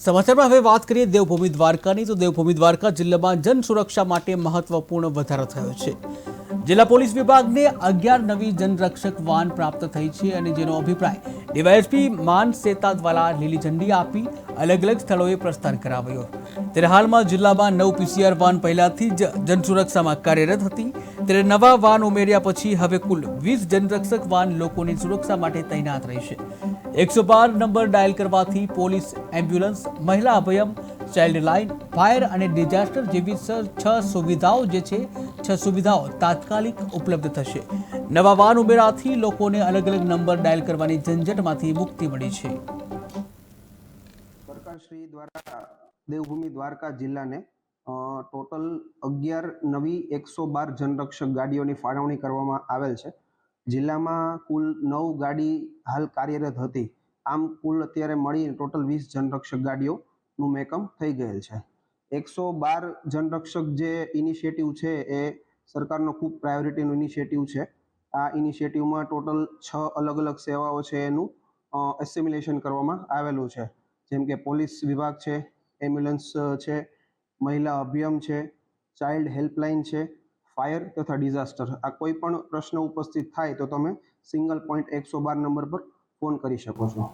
સમાચારમાં હવે વાત કરીએ દેવભૂમિ દ્વારકાની. તો દેવભૂમિ દ્વારકા જિલ્લામાં જન સુરક્ષા માટે મહત્વપૂર્ણ વધારો થયો છે. જિલ્લા પોલીસ વિભાગને અગિયાર નવી જનરક્ષક વાન પ્રાપ્ત થઈ છે અને જેનો અભિપ્રાય ડીવાયએસપી માન સેતા દ્વારા લીલી ઝંડી આપી અલગ અલગ સ્થળોએ પ્રસ્થાન કરાવ્યો. ત્યારે હાલમાં જિલ્લામાં નવ પીસીઆર વાન પહેલાથી જ જનસુરક્ષામાં કાર્યરત હતી. ત્યારે નવા વાન ઉમેર્યા પછી હવે કુલ વીસ જનરક્ષક વાન લોકોની સુરક્ષા માટે તૈનાત રહેશે. એકસો બાર નંબર ડાયલ કરવાથી પોલીસ એમ્બ્યુલન્સ, મહિલા અભયમ ચાઇલ્ડ લાઇન ફાયર અને ડિઝાસ્ટર જેવી છ સુવિધાઓ જે છે, છ સુવિધાઓ તાત્કાલિક ઉપલબ્ધ થશે. નવા વાન ઉમેરાથી લોકોને અલગ અલગ નંબર ડાયલ કરવાની ઝંઝટમાંથી મુક્તિ મળી છે. સરકારશ્રી દ્વારા દેવભૂમિ દ્વારકા જિલ્લાને ટોટલ અગિયાર નવી એકસો બાર જનરક્ષક ગાડીઓની ફાળવણી કરવામાં આવેલ છે. જિલ્લામાં કુલ નવ ગાડી હાલ કાર્યરત હતી. આમ કુલ અત્યારે મળીને ટોટલ વીસ જનરક્ષક ગાડીઓનું મેકમ થઈ ગયેલ છે. એકસો બાર જનરક્ષક જે ઇનિશિયેટિવ છે એ સરકારનો ખૂબ પ્રાયોરિટીનું ઇનિશિયેટિવ છે. આ ઇનિશિયેટિવમાં ટોટલ છ અલગ અલગ સેવાઓ છે એનું એસિમ્યુલેશન કરવામાં આવેલું છે. જેમ કે પોલીસ વિભાગ છે એમ્બ્યુલન્સ છે, મહિલા અભિયમ છે ચાઇલ્ડ હેલ્પલાઇન છે ફાયર તથા ડિઝાસ્ટર આ કોઈ પણ પ્રશ્ન ઉપસ્થિત થાય તો તમે સિંગલ પોઈન્ટ એકસો બાર નંબર પર ફોન કરી શકો છો.